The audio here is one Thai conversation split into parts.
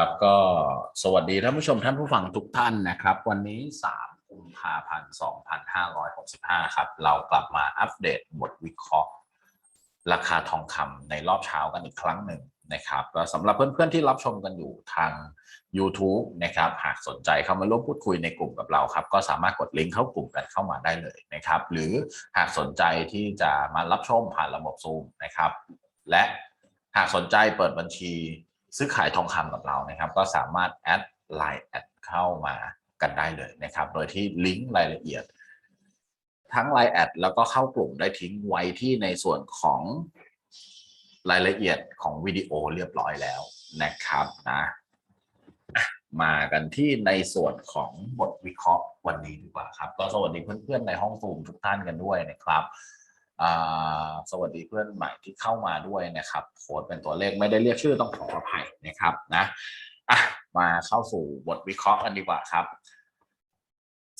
ครับก็สวัสดีท่านผู้ชมท่านผู้ฟังทุกท่านนะครับ วันนี้ 3 กุมภาพันธ์2565 ครับ เรากลับมาอัปเดตบทวิเคราะห์ ราคาทองคำในรอบเช้ากันอีกครั้งหนึ่งนะครับสำหรับเพื่อนๆที่รับชมกันอยู่ทาง YouTube นะครับ หากสนใจเข้ามาร่วมพูดคุยในกลุ่มกับเราครับ ก็สามารถกดลิงก์เข้ากลุ่มกันเข้ามาได้เลยนะครับ หรือหากสนใจที่จะมารับชมผ่านระบบซูมนะครับ และหากสนใจเปิดบัญชี ซื้อขายทองคำกับเรานะครับ ก็สามารถแอดไลน์แอดเข้ามากันได้เลยนะครับ โดยที่ลิงก์รายละเอียด ทั้ง Line แอดแล้วก็เข้ากลุ่มได้ทิ้งไว้ที่ในส่วนของรายละเอียดของวิดีโอเรียบร้อยแล้วนะครับนะมากันที่ในส่วนของบทวิเคราะห์วันนี้ดีกว่าครับ ก็สวัสดีเพื่อนๆในห้องซูมทุกท่านกันด้วยนะครับ สวัสดีเพื่อนใหม่ที่เข้ามาด้วยนะครับโค้ดเป็นตัวเลขไม่ได้เรียกชื่อต้องขออภัยนะครับนะอะมาเข้าสู่บทวิเคราะห์กันดีกว่าครับ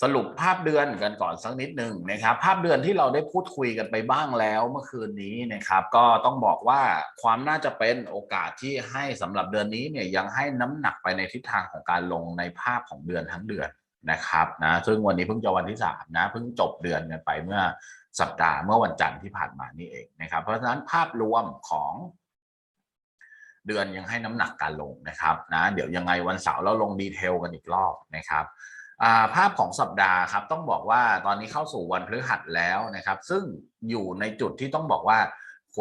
สรุปภาพเดือนกันก่อนสักนิดหนึ่งนะครับ ภาพเดือนที่เราได้พูดคุยกันไปบ้างแล้วเมื่อคืนนี้นะครับ ก็ต้องบอกว่าความน่าจะเป็นโอกาสที่ให้สำหรับเดือนนี้เนี่ยยังให้น้ำหนักไปในทิศทางของการลงในภาพของเดือนทั้งเดือน นะครับนะซึ่งวันนี้เพิ่งจะวันที่สามนะเพิ่งจบเดือนกันไปเมื่อสัปดาห์เมื่อวันจันทร์ที่ผ่านมานี่เองนะครับ เพราะฉะนั้นภาพรวมของเดือนยังให้น้ำหนักการลงนะครับนะเดี๋ยวยังไงวันเสาร์เราลงดีเทลกันอีกรอบนะครับภาพของสัปดาห์ครับต้องบอกว่าตอนนี้เข้าสู่วันพฤหัสแล้วนะครับ ซึ่งอยู่ในจุดที่ต้องบอกว่า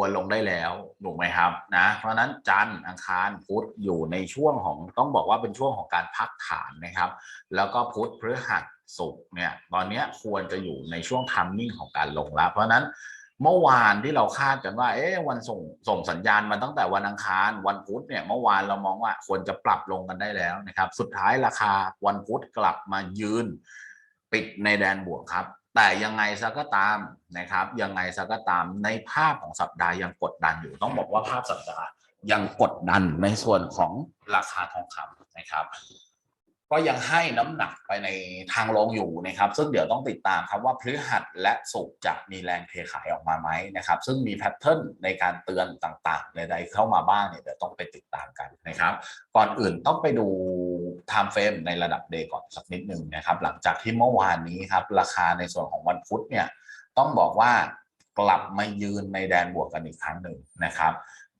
ควรลงได้แล้วถูกไหมครับนะเพราะนั้นจันทร์อังคารพุธอยู่ในช่วงของต้องบอกว่าเป็นช่วงของการพักฐานนะครับ แล้วก็พุธพฤหัสศุกร์เนี่ยตอนนี้ควรจะอยู่ในช่วงทัมมิ่งของการลงแล้วเพราะฉะนั้นเมื่อวานที่เราคาดกันว่าเอ๊ะวันส่งส่งสัญญาณมาตั้งแต่วันอังคารวันพุธเนี่ยเมื่อวานเรามองว่าควรจะปรับลงกันได้แล้วนะครับ สุดท้ายราคาวันพุธกลับมายืน ปิดในแดนบวกครับ แต่ยังไงซะก็ตามนะครับ ยังไงซะก็ตามในภาพของสัปดาห์ยังกดดันอยู่ ต้องบอกว่าภาพสัปดาห์ยังกดดันในส่วนของราคาทองคำนะครับ ก็ยังให้น้ำหนักไปในทางลงอยู่นะครับ ซึ่งเดี๋ยวต้องติดตามครับว่าพฤหัสและศุกร์จะมีแรงเทขายออกมาไหมนะครับ ซึ่งมีแพทเทิร์นในการเตือนต่างๆใดๆเข้ามาบ้างเนี่ยเดี๋ยวต้องไปติดตามกันนะครับ ก่อนอื่นต้องไปดู time frame ในระดับ day ก่อนสักนิดหนึ่งนะครับ หลังจากที่เมื่อวานนี้ครับ ราคาในส่วนของวันพุธเนี่ยต้องบอกว่ากลับมายืนในแดนบวกกันอีกครั้งหนึ่งนะครับ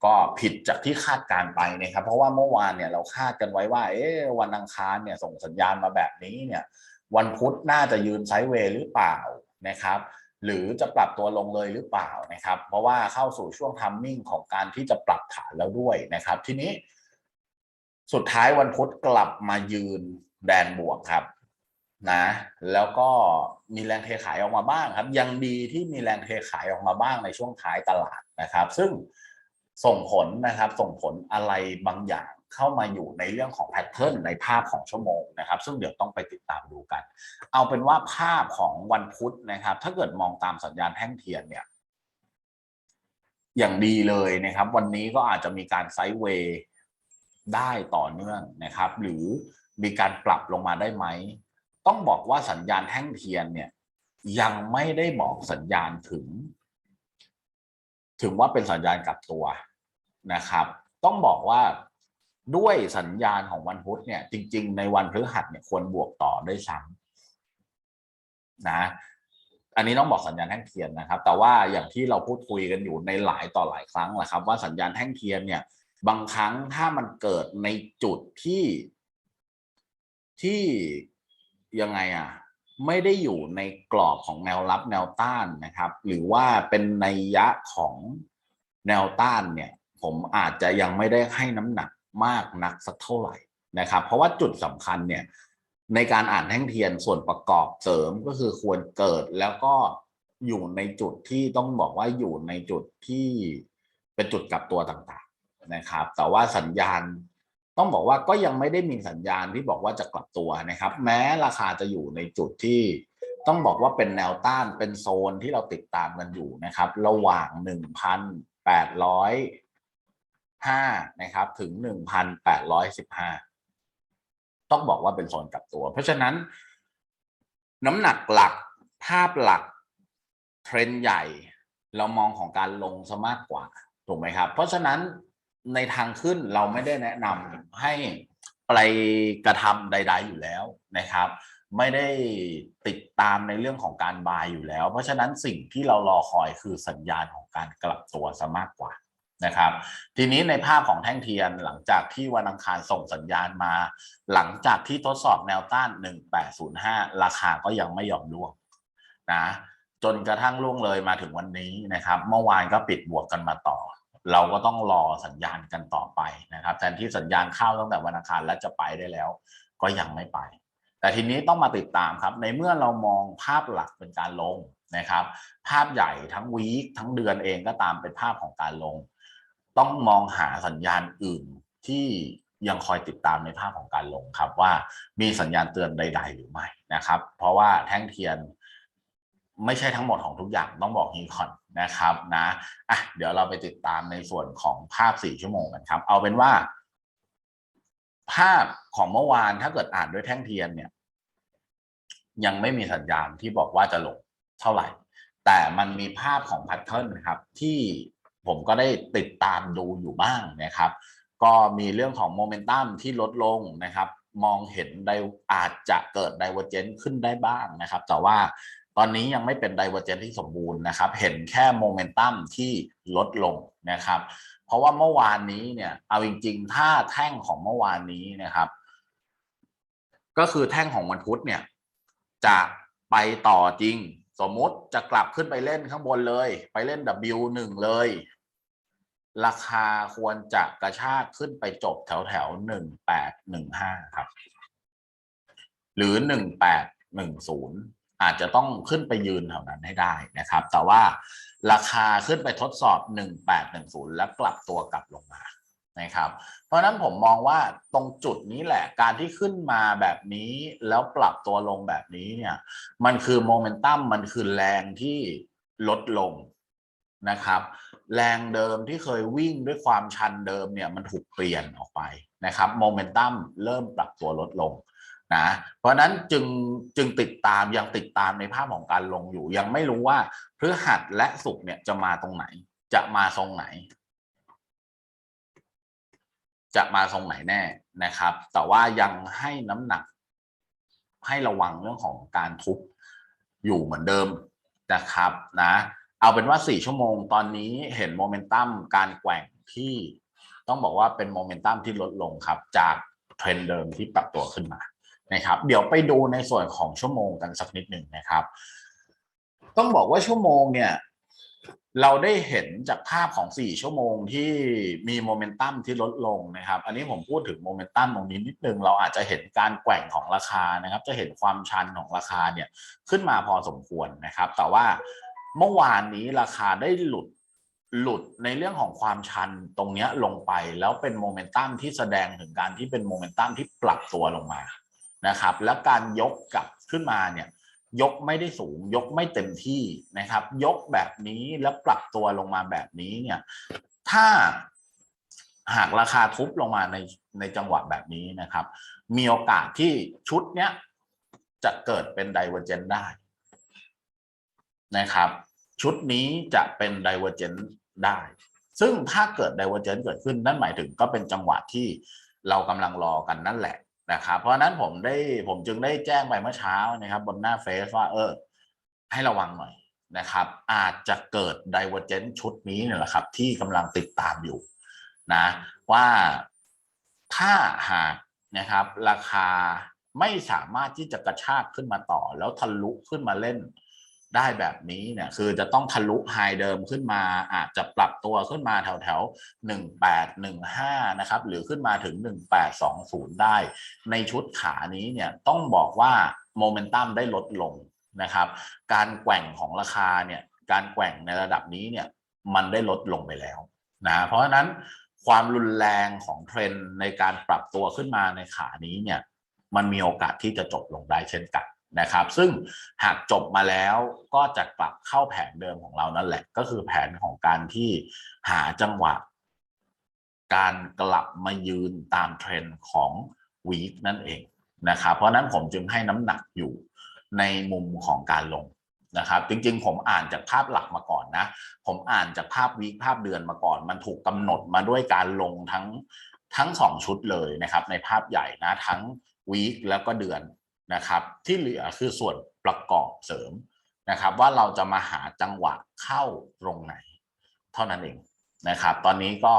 ก็ผิดจากที่คาดการไปนะครับ เพราะว่าเมื่อวานเนี่ยเราคาดกันไว้ว่า เอ๊วันอังคารเนี่ยส่งสัญญาณมาแบบนี้เนี่ย วันพุธน่าจะยืนไซด์เวย์หรือเปล่านะครับหรือจะปรับตัวลงเลยหรือเปล่านะครับ เพราะว่าเข้าสู่ช่วงทัมมิ่งของการที่จะปรับฐานแล้วด้วยนะครับ ทีนี้ สุดท้ายวันพุธกลับมายืนแดนบวกครับนะ แล้วก็มีแรงเทขายออกมาบ้างครับ ยังดีที่มีแรงเทขายออกมาบ้างในช่วงท้ายตลาดนะครับ ซึ่งส่งผลนะครับส่งผลอะไรบางอย่างเข้ามาอยู่ในเรื่องของแพทเทิร์นในภาพของชั่วโมงนะครับ ซึ่งเดี๋ยวต้องไปติดตามดูกัน เอาเป็นว่าภาพของวันพุธนะครับ ถ้าเกิดมองตามสัญญาณแท่งเทียนเนี่ยอย่างดีเลยนะครับ วันนี้ก็อาจจะมีการไซด์เวย์ ได้ต่อเนื่องนะครับ หรือมีการปรับลงมาได้ไหม ต้องบอกว่าสัญญาณแท่งเทียนเนี่ยยังไม่ได้บอกสัญญาณถึง ถึงว่าเป็นสัญญาณกลับตัวนะครับ ต้องบอกว่าด้วยสัญญาณของวันพุธเนี่ย จริง ๆ ในวันพฤหัสเนี่ยควรบวกต่อได้วยซ้ำนะอันนี้ต้องบอกสัญญาณแท่งเทียนนะครับ แต่ว่าอย่างที่เราพูดคุยกันอยู่ในหลายต่อหลายครั้งแหละครับ ว่าสัญญาณแท่งเทียนเนี่ย บางครั้งถ้ามันเกิดในจุดที่ที่ยังไงอะ ไม่ได้อยู่ในกรอบของแนวรับแนวต้านนะครับ หรือว่าเป็นนัยยะของแนวต้านเนี่ย ผมอาจจะยังไม่ได้ให้น้ำหนักมากนักสักเท่าไหร่นะครับ เพราะว่าจุดสำคัญเนี่ย ในการอ่านแท่งเทียนส่วนประกอบเสริมก็คือควรเกิดแล้วก็อยู่ในจุดที่ต้องบอกว่าอยู่ในจุดที่เป็นจุดกลับตัวต่าง นะครับ แต่ว่าสัญญาณต้องบอกว่าก็ยังไม่ได้มีสัญญาณที่บอกว่าจะกลับตัวนะครับ แม้ราคาจะอยู่ในจุดที่ต้องบอกว่าเป็นแนวต้านเป็นโซนที่เราติดตามกันอยู่นะครับ ระหว่างหนึ่งพันแปดร้อยห้านะครับ ถึงหนึ่งพันแปดร้อยสิบห้าต้องบอกว่าเป็นโซนกลับตัว เพราะฉะนั้น น้ำหนักหลักภาพหลักเทรนด์ใหญ่ เรามองของการลงซะมากกว่าถูกไหมครับ เพราะฉะนั้น ในทางขึ้นเราไม่ได้แนะนำให้ไปกระทำใด ๆ อยู่แล้วนะครับ ไม่ได้ติดตามในเรื่องของการบายอยู่แล้ว เพราะฉะนั้นสิ่งที่เรารอคอยคือสัญญาณของการกลับตัวซะมากกว่านะครับ ทีนี้ในภาพของแท่งเทียนหลังจากที่วันอังคารส่งสัญญาณมา หลังจากที่ทดสอบแนวต้าน 1805 ราคาก็ยังไม่ยอมล่วงนะจนกระทั่งล่วงเลยมาถึงวันนี้นะครับ เมื่อวานก็ปิดบวกกันมาต่อ เราก็ต้องรอสัญญาณกันต่อไปนะครับแทนที่สัญญาณเข้าตั้งแต่วันอังคารแล้วจะไปได้แล้ว ก็ยังไม่ไป แต่ทีนี้ต้องมาติดตามครับ ในเมื่อเรามองภาพหลักเป็นการลงนะครับ ภาพใหญ่ทั้งวีคทั้งเดือนเองก็ตามเป็นภาพของการลง ต้องมองหาสัญญาณอื่นที่ยังคอยติดตามในภาพของการลงครับว่ามีสัญญาณเตือนใด ๆ หรือไม่นะครับ เพราะว่าแท่งเทียนไม่ใช่ทั้งหมดของทุกอย่างต้องบอกนี้ก่อนนะครับนะอะเดี๋ยวเราไปติดตามในส่วนของภาพสี่ชั่วโมงกันครับ เอาเป็นว่า ภาพของเมื่อวานถ้าเกิดอ่านด้วยแท่งเทียนเนี่ย ยังไม่มีสัญญาณที่บอกว่าจะลงเท่าไหร่ แต่มันมีภาพของแพทเทิร์นนะครับที่ผมก็ได้ติดตามดูอยู่บ้างนะครับ ก็มีเรื่องของโมเมนตัมที่ลดลงนะครับ มองเห็นได้อาจจะเกิดไดเวอร์เจนขึ้นได้บ้างนะครับ แต่ว่า ตอนนี้ยังไม่เป็นไดเวอร์เจนที่สมบูรณ์นะครับ เห็นแค่โมเมนตัมที่ลดลงนะครับ เพราะว่าเมื่อวานนี้เนี่ย เอาจริงๆ ถ้าแท่งของเมื่อวานนี้นะครับ ก็คือแท่งของวันพุธเนี่ย จะไปต่อจริง สมมติจะกลับขึ้นไปเล่นข้างบนเลย ไปเล่น W1 เลย ราคาควรจะกระชากขึ้นไปจบแถวแถวหนึ่งแปดหนึ่งห้าครับ หรือหนึ่งแปดหนึ่งศูนย์ อาจจะต้องขึ้นไปยืนแถวนั้นให้ได้นะครับ แต่ว่าราคาขึ้นไปทดสอบหนึ่งแล้วกลับตัวกลับลงมานะครับ เพราะนั้นผมมองว่าตรงจุดนี้แหละการที่ขึ้นมาแบบนี้แล้วปรับตัวลงแบบนี้เนี่ย มันคือโมเมนตัมมันคือแรงที่ลดลงนะครับ แรงเดิมที่เคยวิ่งด้วยความชันเดิมเนี่ยมันถูกเปลี่ยนออกไปนะครับโมเมนตัมเริ่มปรับตัวลดลง นะเพราะนั้นจึงจึงติดตามยังติดตามในภาพของการลงอยู่ ยังไม่รู้ว่าพฤหัสและศุกร์เนี่ยจะมาตรงไหน จะมาทรงไหน จะมาทรงไหนแน่นะครับ แต่ว่ายังให้น้ำหนัก ให้ระวังเรื่องของการทุบอยู่เหมือนเดิมนะครับนะเอาเป็นว่า 4 ชั่วโมงตอนนี้เห็นโมเมนตัมการแกว่งที่ต้องบอกว่าเป็นโมเมนตัมที่ลดลงครับ จากเทรนเดิมที่ปรับตัวขึ้นมา นะครับ เดี๋ยวไปดูในส่วนของชั่วโมงกันสักนิดหนึ่งนะครับ ต้องบอกว่าชั่วโมงเนี่ย เราได้เห็นจากภาพของ 4 ชั่วโมงที่มีโมเมนตัมที่ลดลงนะครับ อันนี้ผมพูดถึงโมเมนตัมตรงนี้นิดนึง เราอาจจะเห็นการแกว่งของราคานะครับ จะเห็นความชันของราคาเนี่ยขึ้นมาพอสมควรนะครับ แต่ว่าเมื่อวานนี้ราคาได้หลุดหลุดในเรื่องของความชันตรงนี้ลงไป แล้วเป็นโมเมนตัมที่แสดงถึงการที่เป็นโมเมนตัมที่ปรับตัวลงมา นะครับ แล้วการยกกลับขึ้นมาเนี่ยยกไม่ได้สูง ยกไม่เต็มที่นะครับ ยกแบบนี้แล้วปรับตัวลงมาแบบนี้เนี่ยถ้าหากราคาทุบลงมาในในจังหวะแบบนี้นะครับ มีโอกาสที่ชุดเนี้ยจะเกิดเป็นไดเวอร์เจนได้นะครับ ชุดนี้จะเป็นไดเวอร์เจนได้ ซึ่งถ้าเกิดไดเวอร์เจนเกิดขึ้นนั่นหมายถึงก็เป็นจังหวะที่เรากำลังรอกันนั่นแหละ นะครับเพราะนั้นผมได้ผมจึงได้แจ้งไปเมื่อเช้านะครับ บนหน้าเฟซว่าเออ ให้ระวังหน่อยนะครับ อาจจะเกิดไดเวอร์เจนชุดนี้เนี่ยแหละครับ ที่กำลังติดตามอยู่นะว่าถ้าหากนะครับ ราคาไม่สามารถที่จะกระชากขึ้นมาต่อ แล้วทะลุขึ้นมาเล่น ได้แบบนี้เนี่ยคือจะต้องทะลุไฮเดิมขึ้นมาอาจจะปรับตัวขึ้นมาแถวแถวหนึ่งแปดหนึ่งห้านะครับ หรือขึ้นมาถึงหนึ่งแปดสองศูนย์ได้ ในชุดขานี้เนี่ยต้องบอกว่าโมเมนตัมได้ลดลงนะครับ การแกว่งของราคาเนี่ยการแกว่งในระดับนี้เนี่ยมันได้ลดลงไปแล้วนะเพราะฉะนั้นความรุนแรงของเทรนในการปรับตัวขึ้นมาในขานี้เนี่ยมันมีโอกาสที่จะจบลงได้เช่นกัน นะครับ ซึ่งหากจบมาแล้วก็จะกลับเข้าแผนเดิมของเรานั่นแหละ ก็คือแผนของการที่หาจังหวะ การกลับมายืนตามเทรนด์ของวีคนั่นเองนะครับ เพราะนั้นผมจึงให้น้ำหนักอยู่ในมุมของการลงนะครับ จริงๆ ผมอ่านจากภาพหลักมาก่อนนะ ผมอ่านจากภาพวีคภาพเดือนมาก่อน มันถูกกำหนดมาด้วยการลงทั้งทั้งสองชุดเลยนะครับ ในภาพใหญ่นะทั้งวีคแล้วก็เดือน นะครับ ที่เหลือคือส่วนประกอบเสริมนะครับ ว่าเราจะมาหาจังหวะเข้าตรงไหน เท่านั้นเองนะครับ ตอนนี้ก็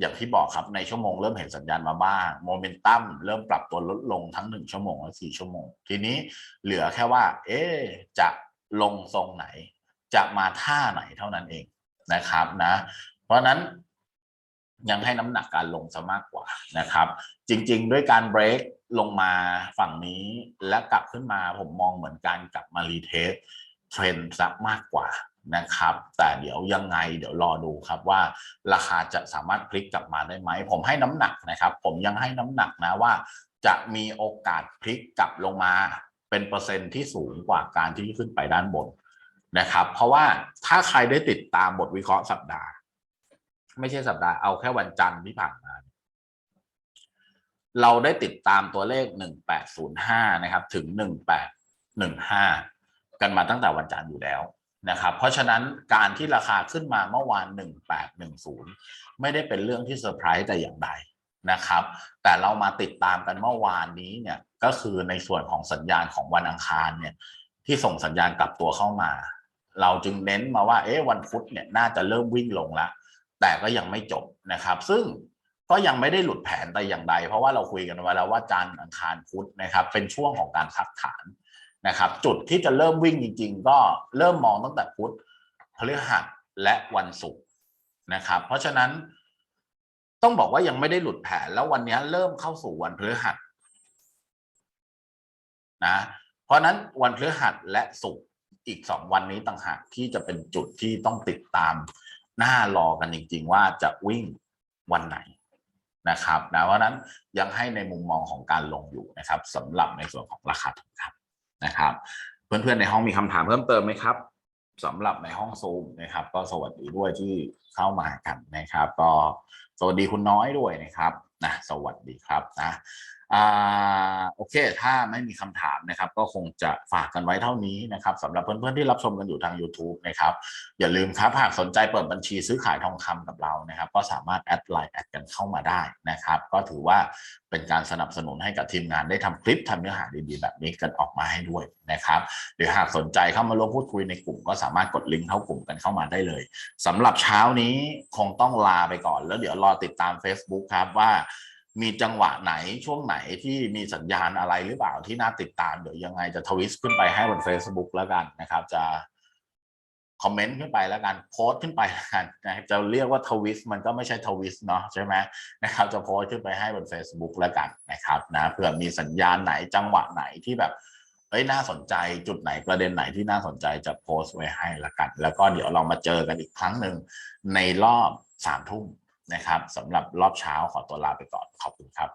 อย่างที่บอกครับในชั่วโมงเริ่มเห็นสัญญาณมาบ้างโมเมนตัมเริ่มปรับตัวลดลงทั้ง 1 ชั่วโมงและ4ชั่วโมง ทีนี้เหลือแค่ว่า เอ๊จะลงทรงไหน จะมาท่าไหนเท่านั้นเองนะครับนะ เพราะนั้น ยังให้น้ำหนักการลงซะมากกว่านะครับ จริงๆ ด้วยการเบรกลงมาฝั่งนี้และกลับขึ้นมาผมมองเหมือนการกลับมารีเทสเทรนด์ซะมากกว่านะครับ แต่เดี๋ยวยังไงเดี๋ยวรอดูครับว่าราคาจะสามารถพลิกกลับมาได้ไหม ผมให้น้ำหนักนะครับ ผมยังให้น้ำหนักนะว่า จะมีโอกาสพลิกกลับลงมา เป็นเปอร์เซ็นต์ที่สูงกว่าการที่ขึ้นไปด้านบนนะครับ เพราะว่าถ้าใครได้ติดตามบทวิเคราะห์สัปดาห์ ไม่ใช่สัปดาห์เอาแค่วันจันทร์ที่ผ่านมา เราได้ติดตามตัวเลข1805นะครับ ถึง1815กันมาตั้งแต่วันจันทร์อยู่แล้วนะครับ เพราะฉะนั้นการที่ราคาขึ้นมาเมื่อวาน 1810 ไม่ได้เป็นเรื่องที่เซอร์ไพรส์แต่อย่างใดนะครับ แต่เรามาติดตามกันเมื่อวานนี้เนี่ยก็คือในส่วนของสัญญาณของวันอังคารเนี่ยที่ส่งสัญญาณกลับตัวเข้ามา เราจึงเน้นมาว่าเอ๊ะวันพุธเนี่ยน่าจะเริ่มวิ่งลงแล้ว แต่ก็ยังไม่จบนะครับ ซึ่งก็ยังไม่ได้หลุดแผนแต่อย่างใด เพราะว่าเราคุยกันไว้แล้วว่าจันทร์อังคารพุธนะครับ เป็นช่วงของการพักฐานนะครับ จุดที่จะเริ่มวิ่งจริง ๆ ก็เริ่มมองตั้งแต่พุธพฤหัสและวันศุกร์นะครับ เพราะฉะนั้นต้องบอกว่ายังไม่ได้หลุดแผนแล้ววันนี้เริ่มเข้าสู่วันพฤหัสนะเพราะนั้นวันพฤหัสและศุกร์อีกสองวันนี้ต่างหากที่จะเป็นจุดที่ต้องติดตาม น้ารอกันจริง ๆ ว่าจะวิ่งวันไหนนะครับนะเพราะนั้นยังให้ในมุมมองของการลงอยู่นะครับสำหรับในส่วนของราคาทองคำนะครับ เพื่อนๆในห้องมีคำถามเพิ่มเติมไหมครับสำหรับในห้องซูมนะครับ ก็สวัสดีด้วยที่เข้ามากันนะครับ ก็สวัสดีคุณน้อยด้วยนะครับนะสวัสดีครับนะ อ่าโอเค ถ้าไม่มีคำถามนะครับ ก็คงจะฝากกันไว้เท่านี้นะครับสำหรับเพื่อนๆที่รับชมกันอยู่ทาง YouTube นะครับ อย่าลืมครับ หากสนใจเปิดบัญชีซื้อขายทองคำกับเรานะครับ ก็สามารถแอดไลน์แอดกันเข้ามาได้นะครับ ก็ถือว่าเป็นการสนับสนุนให้กับทีมงานได้ทำคลิปทำเนื้อหาดีๆ แบบนี้กันออกมาให้ด้วยนะครับหรือหากสนใจเข้ามาร่วมพูดคุยในกลุ่ม ก็สามารถกดลิงก์เข้ากลุ่มกันเข้ามาได้เลยสำหรับเช้านี้คงต้องลาไปก่อน แล้วเดี๋ยวรอติดตาม Facebook ครับว่า มีจังหวะไหนช่วงไหนที่มีสัญญาณอะไรหรือเปล่าที่น่าติดตามเดี๋ยวยังไงจะทวิสต์ขึ้นไปให้บน Facebook แล้วกันนะครับ จะคอมเมนต์ขึ้นไปแล้วกันโพสต์ขึ้นไปแล้วกันนะครับจะเรียกว่าทวิสต์มันก็ไม่ใช่ทวิสต์เนาะใช่ไหมนะครับจะโพสต์ขึ้นไปให้บน Facebook แล้วกันนะครับนะเผื่อมีสัญญาณไหนจังหวะไหนที่แบบเอ้ยน่าสนใจจุดไหนประเด็นไหนที่น่าสนใจจะโพสต์ไว้ให้ละกัน แล้วก็เดี๋ยวเรามาเจอกันอีกครั้งหนึ่งในรอบสามทุ่ม นะครับสำหรับรอบเช้าขอตัวลาไปก่อนขอบคุณครับ